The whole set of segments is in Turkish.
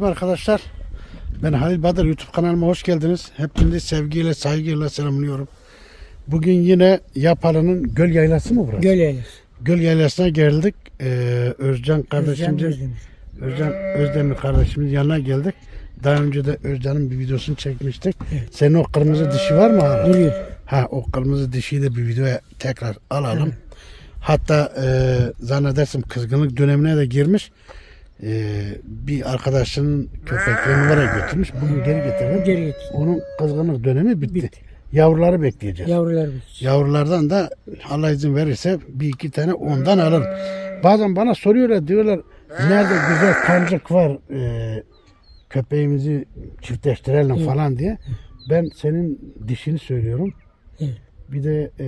Selamünaleyküm arkadaşlar. Ben Halil Badır YouTube kanalıma hoş geldiniz. Hepinizi sevgiyle, saygıyla selamlıyorum. Bugün yine Yapalı'nın göl yaylası mı burası? Göl yaylası. Göl yaylasına geldik. Ee, Özcan Özdemir. Özcan Özdemir kardeşimizin yanına geldik. Daha önce de Özcan'ın bir videosunu çekmiştik. Senin o kırmızı dişi var mı hala? Duruyor. Ha o kırmızı dişiyi de bir videoya tekrar alalım. Hatta e, zannedersem kızgınlık dönemine de girmiş. E, bir arkadaşının köpeklerini oraya götürmüş. Bugün geri getirdim. Geri getir. Onun kızgınlık dönemi bitti. Bitti. Yavruları bekleyeceğiz. Yavrular bitecek. Yavrulardan da Allah izin verirse bir iki tane ondan alırım. Bazen bana soruyorlar diyorlar nerede güzel kancık var e, köpeğimizi çiftleştirelim Evet. falan diye. Ben senin dişini söylüyorum. Evet. Bir de e,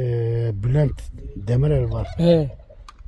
Bülent Demirel var. He.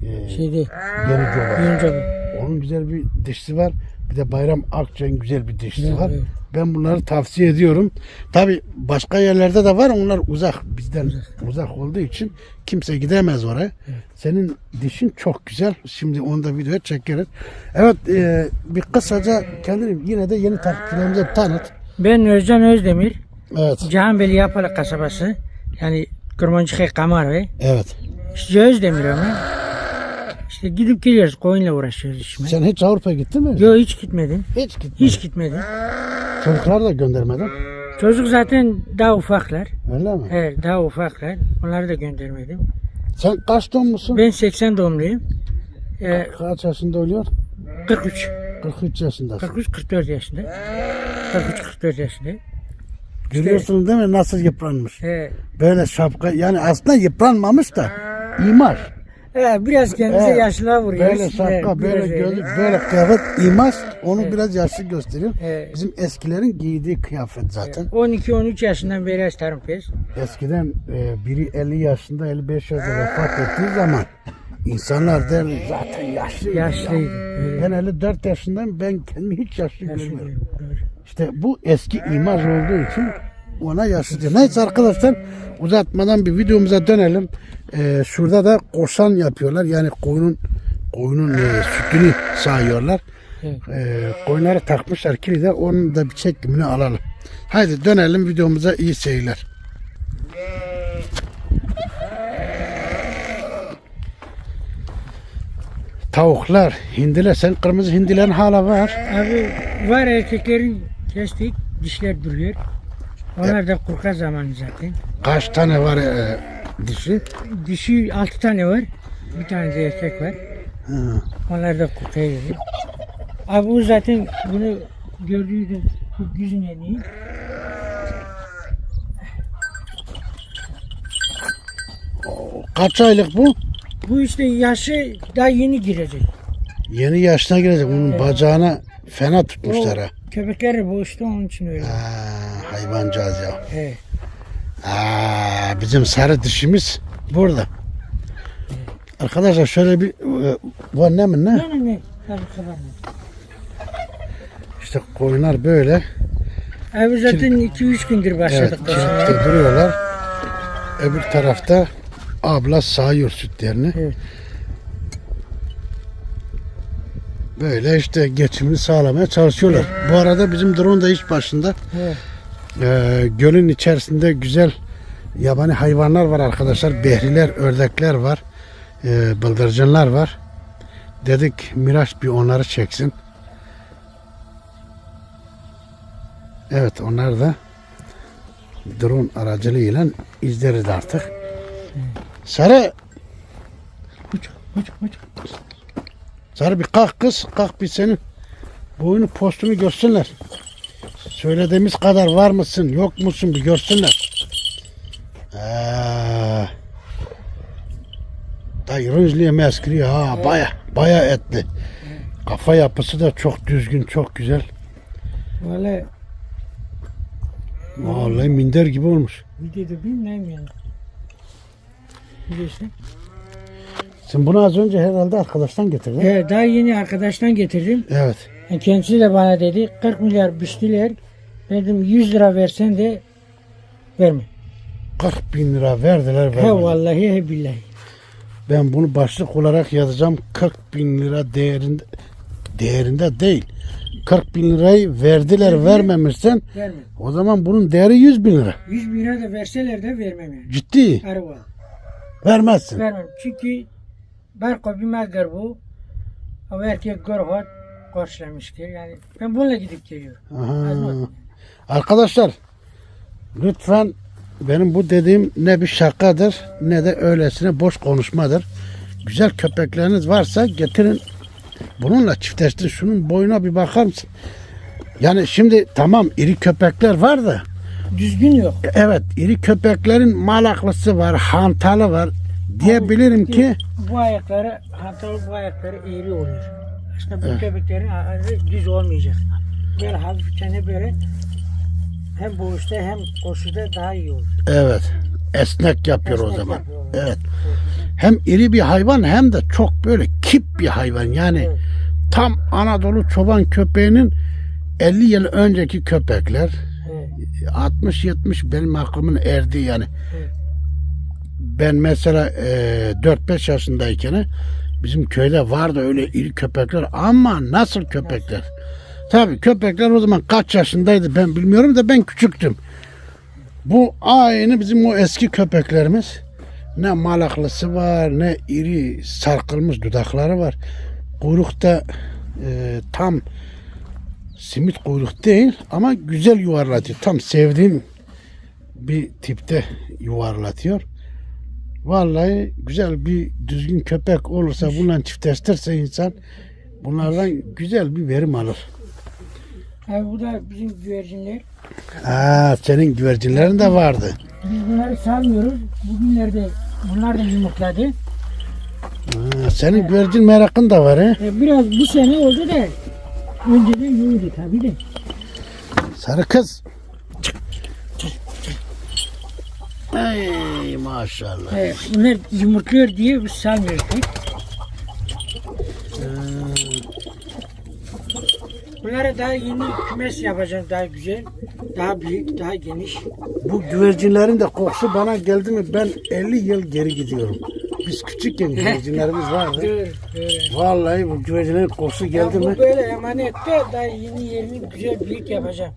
E, Şeyde. Yeni Coba. Yonca Onun güzel bir dişisi var. Bir de Bayram Akçay'ın güzel bir dişisi Evet, var. evet. Ben bunları tavsiye ediyorum. Tabi başka yerlerde de var. Onlar uzak. Bizden uzak, olduğu için kimse gidemez oraya. Senin dişin çok güzel. Şimdi onu da videoya çekeriz. Evet e, bir kısaca kendini yine de yeni takipçilerimize tanıt. Ben Özcan Özdemir. Evet. Cihanbeli Yapalı kasabası. Yani Kurmancıkaya Kamarve. Evet. İşte Özdemir ama. İşte gidip geliyoruz. Koyunla uğraşıyoruz işime. Sen hiç Avrupa'ya gittin mi? Yok hiç gitmedim. Hiç gitmedin. Hiç gitmedim. Çocuklar da göndermedin. Çocuk zaten daha ufaklar. Öyle mi? Evet daha ufaklar. Onları da göndermedim. Sen kaç doğumlusun? Ben 80 doğumluyum. Ee, Kaç yaşında oluyor? 43. 43 yaşındasın. 43-44 yaşında. 43-44 yaşında. Görüyorsunuz değil mi nasıl yıpranmış? Ee, Böyle şapka yani aslında yıpranmamış da imaj. He, biraz kendimize Evet. yaşlığa vuruyoruz. Böyle şapka, Evet, böyle gözlük, böyle kıyafet imaj onu biraz yaşlı gösteriyor. Evet. Bizim eskilerin giydiği kıyafet zaten. 12-13 yaşından beri estarım pes. Eskiden e, biri 50 yaşında 55 yaşında vefat ettiği zaman insanlar der zaten yaşlı. Yaşlıydı. Öyle. Ben 54 yaşındayım ben kendimi hiç yaşlı görmüyorum. Doğru. İşte bu eski imaj olduğu için ona yaşlı diyor. Neyse arkadaşlar uzatmadan bir videomuza dönelim. Ee, şurada da korsan yapıyorlar. Yani koyunun koyunun e, sütünü sağıyorlar. Evet. Ee, koyunları takmışlar kilide. Onun da bir çekimini alalım. Haydi dönelim videomuza iyi seyirler. Tavuklar, hindiler. Sen kırmızı hindilerin hala var. Abi var erkeklerin kestik, dişler duruyor. Onlar da kurka zamanı zaten. Kaç tane var e, dişi? Dişi 6 tane var. Bir tane de erkek var. Ha. Onlar da kurkaya geliyor. Abi bu zaten bunu gördüğünüz bu yüzün en iyi. Kaç aylık bu? Bu işte yaşı daha yeni girecek. Yeni yaşına girecek. Bunun bacağına fena tutmuşlar ha. Köpekleri boğuştu onun için öyle. Ha, hayvancağız ya. Evet. Aa, bizim sarı dişimiz burada. Arkadaşlar şöyle bir e, bu ne mi ne? Ne ne? Tabii. İşte koyunlar böyle. Abi zaten 2-3 gündür Evet, başladık. koşmaya. kilitli duruyorlar. Öbür tarafta abla sağıyor sütlerini. Evet. Böyle işte geçimini sağlamaya çalışıyorlar. Bu arada bizim drone da iş başında. Evet. Ee, gölün içerisinde güzel yabani hayvanlar var arkadaşlar. Behriler, ördekler var. Ee, bıldırcınlar var. Dedik Miraç bir onları çeksin. Evet onlar da drone aracılığıyla izleriz artık. Sarı, Uç, uç, uç. Sarı bir kalk kız. Kalk bir senin boyunu postunu görsünler. Söylediğimiz kadar var mısın yok musun bir görsünler. Ee, dayı rüzlüye meskri ha baya baya etli. Kafa yapısı da çok düzgün çok güzel. Valla Vallahi minder gibi olmuş. videoda bilmem yani. Biliyorsun. Sen bunu az önce herhalde arkadaştan getirdin. Evet, daha yeni arkadaştan getirdim. Evet. Yani kendisi de bana dedi 40 milyar biçtiler. Dedim 100 lira versen de verme. 40 bin lira verdiler He vermediler. vallahi he billahi. Ben bunu başlık olarak yazacağım. 40 bin lira değerinde değerinde değil. 40 bin lirayı verdiler vermemişsen Vermem. o zaman bunun değeri 100 bin lira. 100 bin lira da verseler de vermem yani. Ciddi Araba. vermezsin. Vermem. Çünkü barko bilmezler bu. Ama erkek görhat karşılamıştır. Yani ben bununla gidip geliyorum. Aha. Arkadaşlar lütfen benim bu dediğim ne bir şakadır ne de öylesine boş konuşmadır. Güzel köpekleriniz varsa getirin bununla çiftleştirin. Şunun boyuna bir bakar mısın? Yani şimdi tamam iri köpekler var da Düzgün yok. evet iri köpeklerin malaklısı var, hantalı var diyebilirim ki Bu ayakları, hantalı bu ayakları eğri oluyor. İşte bu Evet. köpeklerin ayakları düz olmayacak. Böyle hafifçe böyle hem boğuşta hem koşuda daha iyi olur. evet esnek yapıyor o Esnek zaman. yapıyor. Evet. Hem iri bir hayvan hem de çok böyle kip bir hayvan. Yani Evet. tam Anadolu çoban köpeğinin 50 yıl önceki köpekler Evet. 60-70 benim aklımın erdiği yani. Evet. Ben mesela e, 4-5 yaşındayken bizim köyde vardı öyle iri köpekler ama nasıl köpekler? Tabii köpekler o zaman kaç yaşındaydı ben bilmiyorum da ben küçüktüm. Bu aynı bizim o eski köpeklerimiz. Ne malaklısı var ne iri sarkılmış dudakları var. Kuyrukta e, tam simit kuyruk değil ama güzel yuvarlatıyor. Tam sevdiğim bir tipte yuvarlatıyor. Vallahi güzel bir düzgün köpek olursa bununla çiftleştirse insan bunlardan güzel bir verim alır. Yani bu da bizim güvercinler. Aa, senin güvercinlerin de vardı. Biz bunları salmıyoruz. Bugünlerde bunlar da yumurtladı. Aa, senin güvercin merakın da var he? E, biraz bu sene oldu da önceden yoktu tabii de. Sarı kız. Ey maşallah. E, bunlar yumurtluyor diye biz salmıyoruz pek. Bunlara daha yeni kümes yapacağım daha güzel. Daha büyük, daha geniş. Bu güvercinlerin de kokusu bana geldi mi ben 50 yıl geri gidiyorum. Biz küçükken güvercinlerimiz vardı. Böyle, böyle. Vallahi bu güvercinlerin kokusu geldi Ya mi? bu böyle emanette daha yeni yerini güzel büyük yapacağım.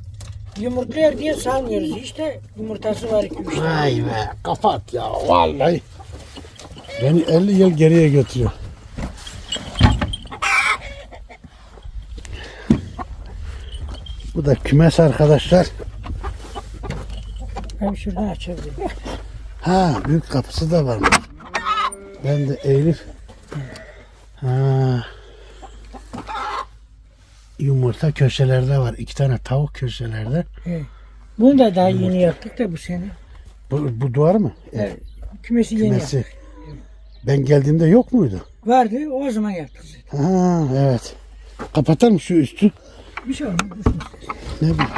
Yumurtluyor diye salmıyoruz. İşte yumurtası var iki üç tane. Vay be kapat ya vallahi. Beni 50 yıl geriye götürüyor. Bu da kümes arkadaşlar. Ben şuradan açabilirim. Ha büyük kapısı da varmış. Ben de Elif. Ha. Yumurta köşelerde var. iki tane tavuk köşelerde. Evet. Bunu da daha yeni yaptık da bu sene. Bu, bu duvar mı? Evet. Kümesi yeni yaptık. Ben geldiğimde yok muydu? Vardı o zaman yaptık. Ha evet. Kapatar mı şu üstü? Bir şey olmaz. Ne bileyim.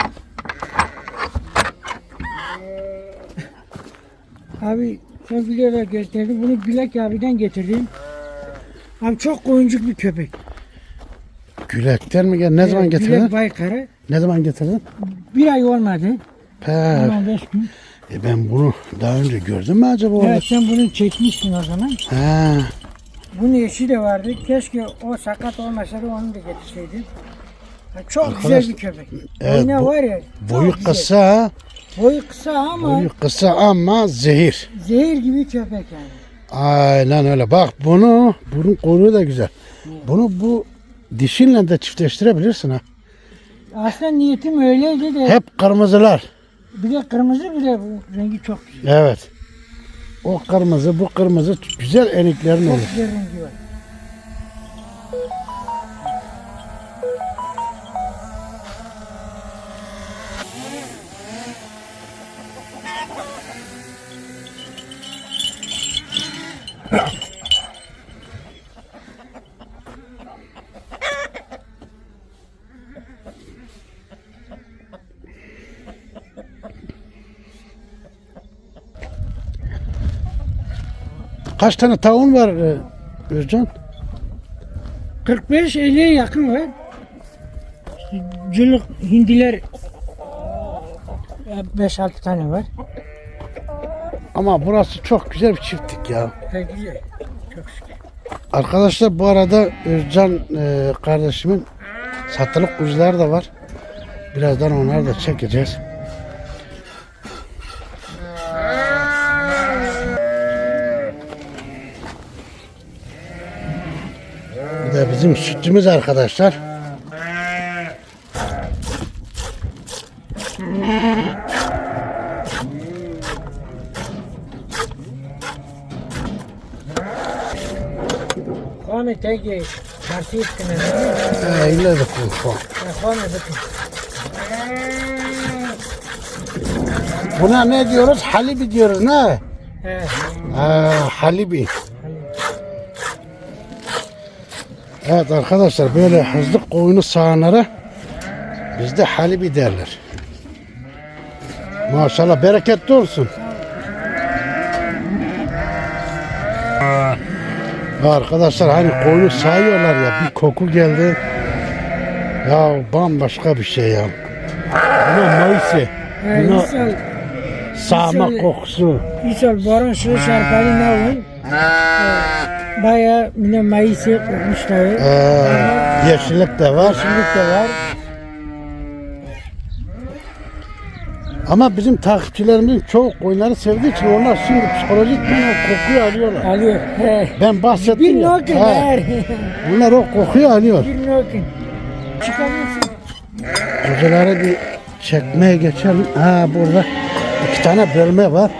Abi sen videoda gösterdim. Bunu Gülek abiden getirdim. Abi çok koyuncuk bir köpek. Gülekten mi gel? Ne zaman Evet, getirdin? Gülek Baykara. Ne zaman getirdin? Bir ay olmadı. He. 15 gün. E ben bunu daha önce gördüm mü acaba orada? Evet sen bunu çekmiştin o zaman. Ha. Bunun eşi de vardı. Keşke o sakat olmasaydı onu da getirseydim. Ha, Çok Arkadaş, güzel bir köpek. evet, Oyna bu- var ya. Boyu güzel. kısa, Boyu kısa ama boyu kısa ama zehir. zehir gibi köpek yani. Aynen öyle. Bak bunu, bunun kuyruğu da güzel. Bunu bu dişinle de çiftleştirebilirsin ha. Aslında niyetim öyleydi de Hep kırmızılar. bir de kırmızı bir de bu rengi çok güzel. Evet. O kırmızı, bu kırmızı güzel eniklerin Çok olur. güzel rengi var. Kaç tane tavuğun var e, Özcan? 45-50'ye yakın var. Cülük hindiler 5-6 tane var. Ama burası çok güzel bir çiftlik ya. Ha, güzel. Çok şükür. Arkadaşlar bu arada Özcan e, kardeşimin Satılık kuzular da var. Birazdan onları da çekeceğiz. bizim sütümüz arkadaşlar. خانه تگی ترتیب کنه Ee, illa da kuzu. خانه بکن Buna ne diyoruz? Halibi diyoruz ne? اه. Ha, halibi. Evet arkadaşlar böyle hızlı koyunu sahanlara bizde halibi derler. Maşallah bereketli olsun. Arkadaşlar hani koyunu sayıyorlar ya bir koku geldi. Ya bambaşka bir şey ya. Buna mayısı. Buna sağma kokusu. İsol baron şu şarkayı ne olur? Baya yine mayısı yapmışlar. Ee, yeşillik de var. Yeşillik de var. Ama bizim takipçilerimizin çoğu koyunları sevdiği için onlar şimdi psikolojik o kokuyu alıyorlar. Alıyor. He. Ben bahsettim Bir ya. her. bunlar o kokuyu alıyor. Bir. Kuzuları bir çekmeye geçelim. Ha burada iki tane bölme var.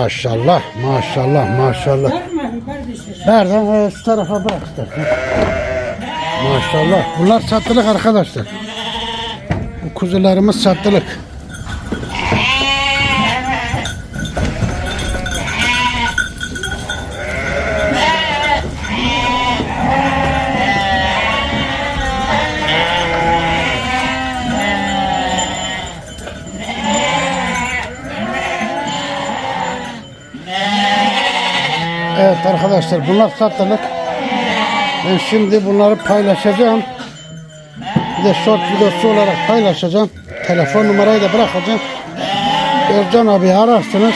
Maşallah, maşallah, maşallah. Nereden? Ee, şu tarafa bırak istersen. Maşallah. Bunlar satılık arkadaşlar. Bu kuzularımız satılık. Evet arkadaşlar bunlar satılık. Ben şimdi bunları paylaşacağım. Bir de short videosu olarak paylaşacağım. Telefon numarayı da bırakacağım. Özcan abi ararsınız.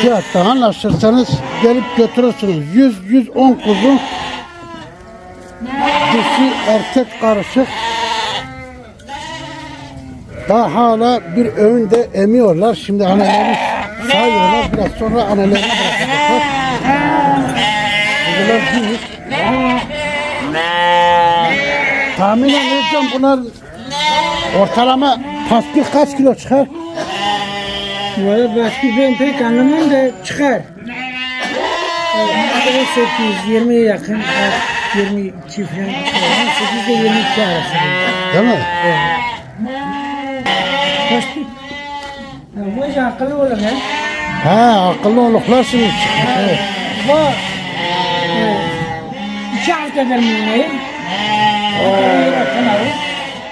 Fiyatta anlaşırsanız gelip götürürsünüz. 100-110 kuzu. Dişi erkek karışık. Daha hala bir öğünde emiyorlar. Şimdi anneleri sayıyorlar. Biraz sonra annelerine bırakacaklar. Kuzular büyük. Tahminen hocam bunlar ortalama paspil kaç kilo çıkar? Valla başka ben pek anlamam da çıkar. Evet, 820'ye yakın. evet, 22 falan. 8 ile 22 arası. Değil mi? Başka. Ha, Bu iş akıllı olur ya. Ha akıllı oluklar şimdi çıkmış. Evet. Bu evet, iki haftadır.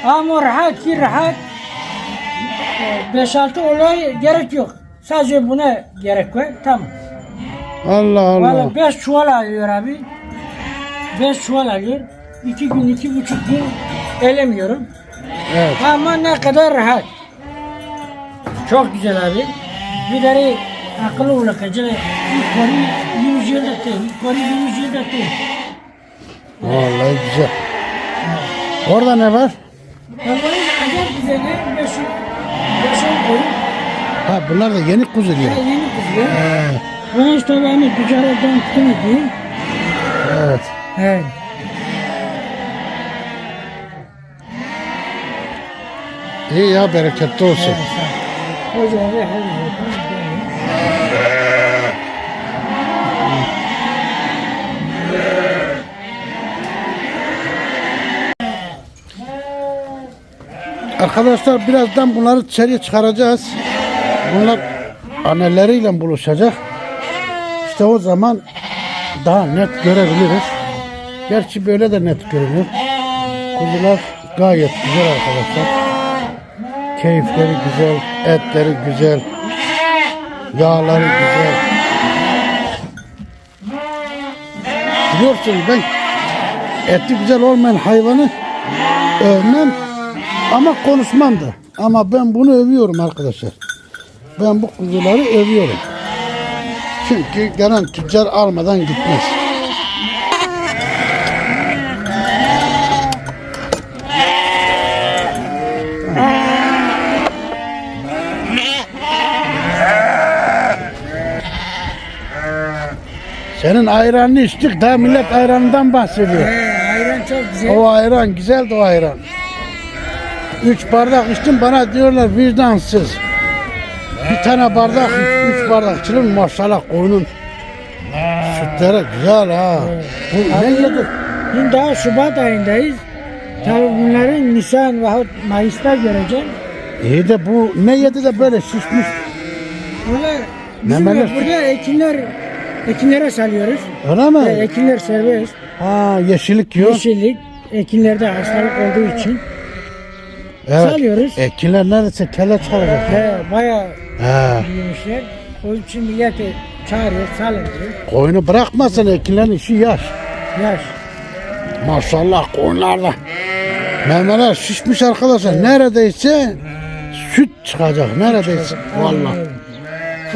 Ama rahat ki rahat. 5-6 olay gerek yok. Sadece buna gerek var. Tamam. Allah Allah. Valla 5 çuval alıyor abi. 5 çuval alıyor. 2 gün, iki buçuk gün elemiyorum. Evet. Ama ne kadar rahat. Çok güzel abi. Bir de akıllı olacak. Yukarı yüz yılda değil. Yukarı yüz yılda değil. Vallahi güzel. Orada ne var? Babanın acayip güzel. Beş on koyun. Ha bunlar da yeni kuzu diyor. Ha, Yeni kızıyor. He, Ben işte beni ticaretten tutmadı. evet. Evet. İyi ya bereketli olsun. Arkadaşlar birazdan bunları içeriye çıkaracağız. Bunlar anneleriyle buluşacak. İşte o zaman daha net görebiliriz. Gerçi böyle de net görünüyor. Kuzular gayet güzel arkadaşlar. Keyifleri güzel, etleri güzel, yağları güzel. Biliyorsunuz ben eti güzel olmayan hayvanı övmem ama konuşmam da. Ama ben bunu övüyorum arkadaşlar. ben bu kuzuları övüyorum. Çünkü gelen tüccar almadan gitmez. Senin ayranını içtik daha millet ayranından bahsediyor. He, ayran çok güzel. O ayran güzeldi o ayran. Üç bardak içtim bana diyorlar vicdansız. Bir tane bardak üç bardak içilir maşallah koyunun. Sütleri güzel ha. Bu ne yedi? Şimdi daha Şubat ayındayız. Tabii bunların Nisan veyahut Mayıs'ta göreceğim. İyi de bu ne yedi de böyle şişmiş. Bunlar bizim Memeler- burada ekinler ekinlere salıyoruz. Öyle E, mi? ekinler serbest. Ha yeşillik yok. Yeşillik ekinlerde hastalık olduğu için Evet. salıyoruz. Ekinler neredeyse kelle çıkaracak. He, bayağı He. büyümüşler. Onun için milleti çağırıyor, salın diyor. Koyunu bırakmasın ekinlerin işi yaş. Yaş. Maşallah koyunlarda. Memeler şişmiş arkadaşlar. Neredeyse süt çıkacak. Neredeyse. Vallahi.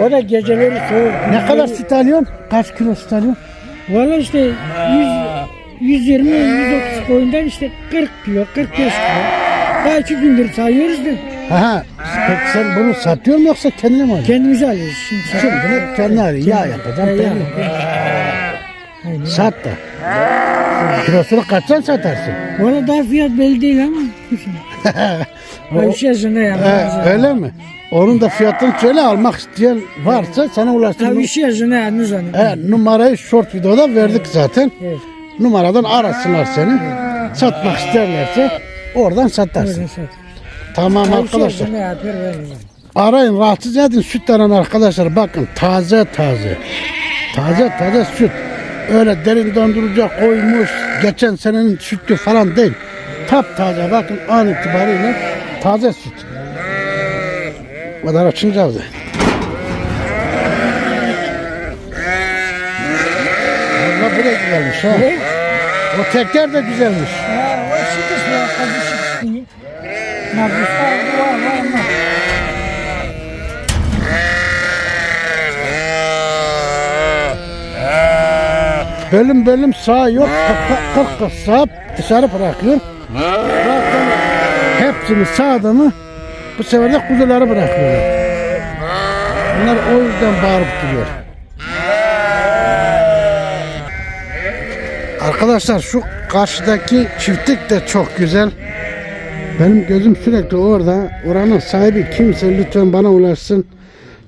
O da geceleri soğuk. Ne kadar süt alıyorsun? Kaç kilo süt alıyorsun? Valla işte 100, 120 130 koyundan işte 40 kilo 45 kilo. Daha iki gündür sayıyoruz da Aha. Peki sen bunu satıyor mu yoksa kendine mi alıyorsun? kendimize alıyoruz şimdi. Şimdi bunu kendine alıyorsun. Yağ yapacaksın. Ya, belli. Aynen. Sat da. Kilosunu kaçtan satarsın? Valla daha fiyat belli değil ama. İş yaşında He, yapmaz. öyle mi? Onun da fiyatını söyle almak isteyen varsa sana ulaştırın. iş yaşında yalnız onu. He, numarayı short videoda verdik zaten. Evet. Numaradan arasınlar seni. Satmak isterlerse oradan satarsın. Öyle satıyor. Tamam iş arkadaşlar. Arayın rahatsız edin süt veren arkadaşlar bakın taze taze. Taze taze süt. Öyle derin dondurucuya koymuş geçen senenin sütü falan değil. Tap taze bakın an itibariyle taze süt. Bu kadar açınca aldı. Valla bu da güzelmiş ha. Ne? O teker de güzelmiş. Ha, o kazı şıkış değil. Nabluslar bu var, var ama. Bölüm bölüm sağ yok. Kırk kırk sağ dışarı bırakıyor. Hepsini sağda mı bu sefer de kuzuları bırakıyorlar. Bunlar o yüzden bağırıp duruyor. Arkadaşlar şu karşıdaki çiftlik de çok güzel. Benim gözüm sürekli orada. Oranın sahibi kimse lütfen bana ulaşsın.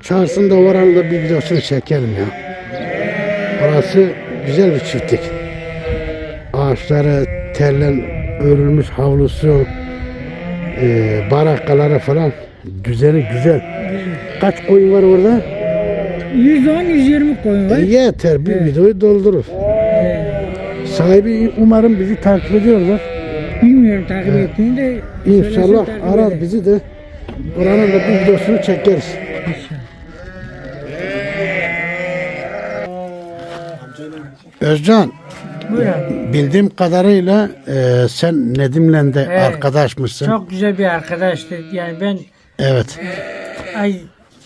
Çağırsın da oranın da bir videosunu çekelim ya. Orası güzel bir çiftlik. Ağaçları, tellen örülmüş havlusu, e, barakaları falan düzeni güzel. Kaç koyun var orada? 110-120 koyun var. E, yeter bir videoyu doldurur. Sahibi umarım bizi takip ediyorlar. Bilmiyorum takip ettiğini de. İnşallah arar eder. bizi de oranın da bir videosunu çekeriz. Özcan, Buyur abi. bildiğim kadarıyla e, sen Nedim'le de Evet. arkadaşmışsın. Çok güzel bir arkadaştı. Yani ben Evet. ay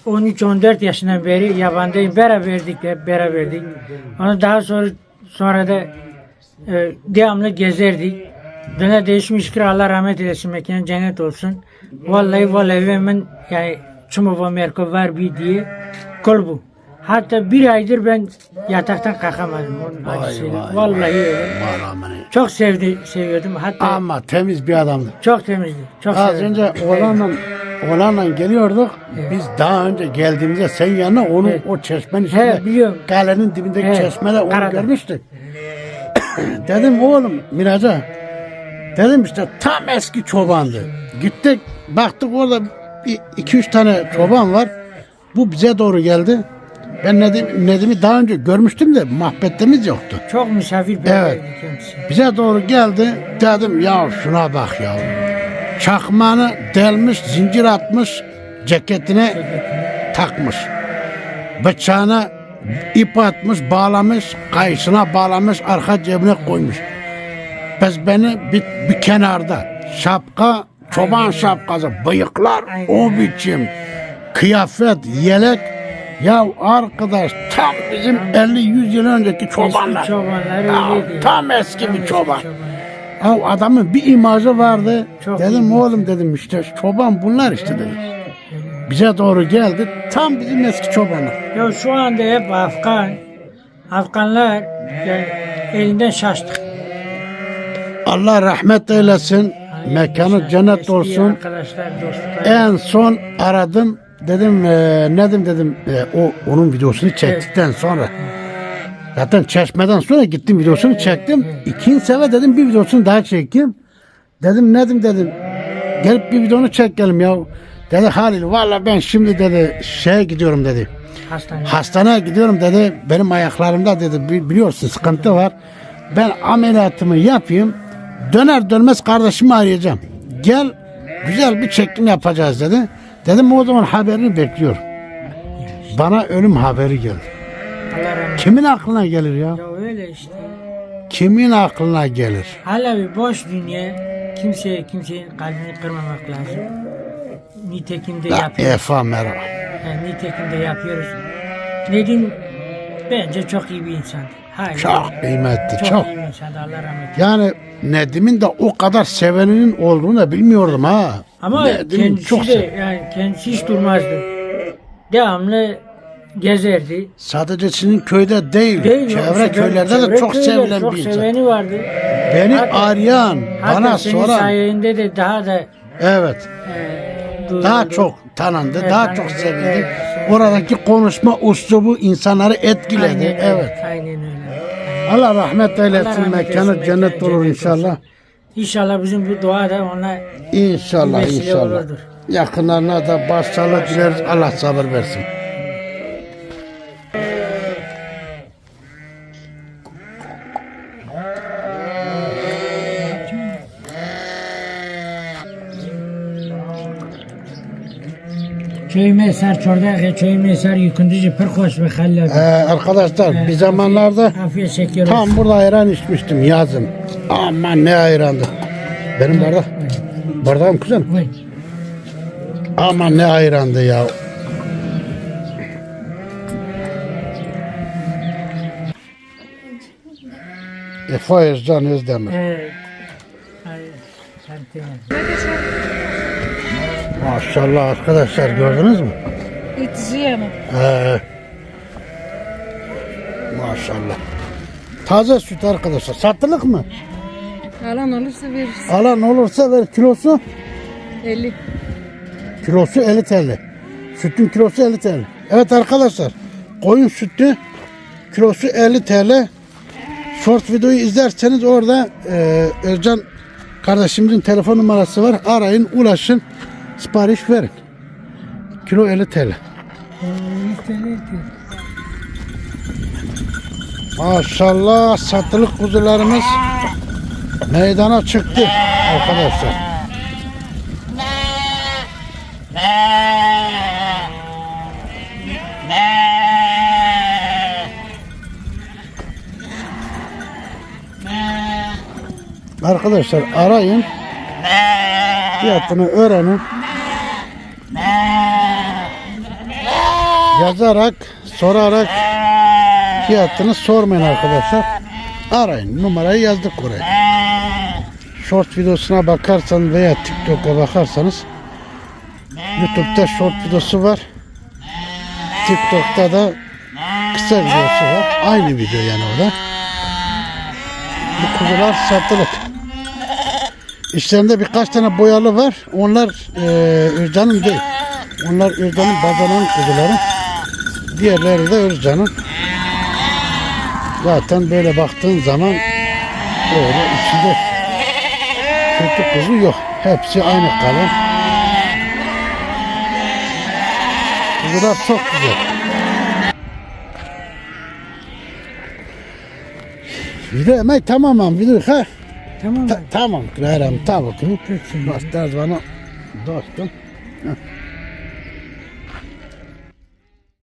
13-14 yaşından beri yabandayım. Beraberdik hep beraberdik. Onu daha sonra sonra da e, devamlı gezerdik. Döne değişmiştir Allah rahmet eylesin mekanı cennet olsun. Vallahi vallahi hemen yani Çumova Merko var bir diye kol bu. Hatta bir aydır ben yataktan kalkamadım onun acısıyla. Vallahi öyle. Çok sevdi, seviyordum. Hatta Ama temiz bir adamdı. çok temizdi. Çok Az severdim. önce oğlanla, oğlanla geliyorduk. Biz daha önce geldiğimizde sen yanına onu Evet. o çeşmenin üstünde He, biliyorum. kalenin dibindeki Evet, çeşmede onu Karadağ. görmüştük. dedim oğlum Miraca dedim işte tam eski çobandı. Gittik baktık orada bir iki üç tane çoban var. Bu bize doğru geldi. Ben Nedim, Nedim'i daha önce görmüştüm de mahbettemiz yoktu. Çok misafirperverdi Evet. kendisi. Bize doğru geldi. Dedim ya şuna bak ya. Çakmağını delmiş, zincir atmış, ceketine takmış. Bıçağına ip atmış, bağlamış, kayışına bağlamış, arka cebine koymuş. Biz beni bir, bir kenarda şapka, çoban şapkası, bıyıklar o biçim. kıyafet, yelek. Ya arkadaş tam bizim 50-100 yıl önceki çobanlar. Ya, tam eski bir eski çoban. Ya adamın bir imajı vardı. Çok dedim iyi. oğlum dedim işte çoban bunlar işte dedim. Bize doğru geldi. Tam bizim eski çobanlar. Ya şu anda hep Afgan. Afganlar yani elinden şaştık. Allah rahmet eylesin. Mekanı cennet olsun. En son aradım. Dedim e, ne dedim dedim e, o onun videosunu çektikten sonra. Zaten çeşmeden sonra gittim videosunu çektim. İkinci sefer dedim bir videosunu daha çekeyim. Dedim ne dedim dedim. Gelip bir videonu çekelim ya. Dedi Halil valla ben şimdi dedi şeye gidiyorum dedi. Hastane. Hastaneye gidiyorum dedi. Benim ayaklarımda dedi bi- biliyorsun sıkıntı var. Ben ameliyatımı yapayım. Döner dönmez kardeşimi arayacağım. Gel güzel bir çekim yapacağız dedi. Dedim o zaman haberini bekliyorum. Bana ölüm haberi rahmet Kimin aklına gelir ya? Ya öyle işte. Kimin aklına gelir? Hala bir boş dünya. Kimseye kimsenin kalbini kırmamak lazım. Nitekim de Ya yapıyoruz. Efa merhaba. Yani nitekim de yapıyoruz. Nedim bence çok iyi bir insandı. Çok kıymetli, çok, çok. iyi bir insandı. Allah rahmet eylesin. Yani Nedim'in de o kadar seveninin olduğunu da bilmiyordum ha. Ama Nedim'i kendisi çok de yani kendisi hiç durmazdı. Devamlı gezerdi. Sadece sizin köyde değil, Değil çevre İşte köylerde çevre de çok sevilen çok bir insan. seveni vardı. Beni Hatta- arayan, Hatta bana senin soran, sayende de daha da evet, e, duyuldu. daha çok tanındı, Evet, daha aynen, çok sevildi. evet, evet. Oradaki konuşma üslubu insanları etkiledi. Aynen, evet. Aynen öyle. Allah rahmet eylesin, Allah rahmet mekanı cennet olur inşallah. İnşallah bizim bu dua da ona İnşallah, inşallah. olurdur. Yakınlarına da başsağlık dileriz. Allah sabır versin. Köyüme eser çordak, köyüme eser yıkıntıcı pır hoş ve Ee, hallabi. arkadaşlar bir zamanlarda Afiyet tam burada ayran içmiştim yazın. Aman ne ayrandı. Benim bardak. Bardağım kuzen. Aman ne ayrandı ya. Efe Özcan Özdemir. Evet. Maşallah arkadaşlar gördünüz mü? İticiye mi? Ee, maşallah. Taze süt arkadaşlar. Satılık mı? Alan olursa veririz. Alan olursa ver kilosu. 50. Kilosu 50 TL. Sütün kilosu 50 TL. Evet arkadaşlar. Koyun sütü kilosu 50 TL. Short videoyu izlerseniz orada e, Özcan kardeşimizin telefon numarası var. Arayın, ulaşın, sipariş verin. Kilo 50 TL. Maşallah satılık kuzularımız meydana çıktı arkadaşlar. Arkadaşlar arayın. Fiyatını öğrenin. Yazarak, sorarak fiyatını sormayın arkadaşlar. Arayın. Numarayı yazdık buraya. Short videosuna bakarsanız veya TikTok'a bakarsanız YouTube'da short videosu var. TikTok'ta da kısa videosu var. Aynı video yani o da. Bu kuzular satılık. İşlerinde birkaç tane boyalı var. Onlar e, Özcan'ın değil. Onlar Özcan'ın bazanan kuzuları. Diğerleri de Özcan'ın. Zaten böyle baktığın zaman böyle içinde kötü kuzu yok. Hepsi aynı kalın. Kuzular çok güzel. Video emek tamamen video ha. Tamam? Ta- tamam, tamam. Çok kötüsün. Bastard bana dostum. Heh.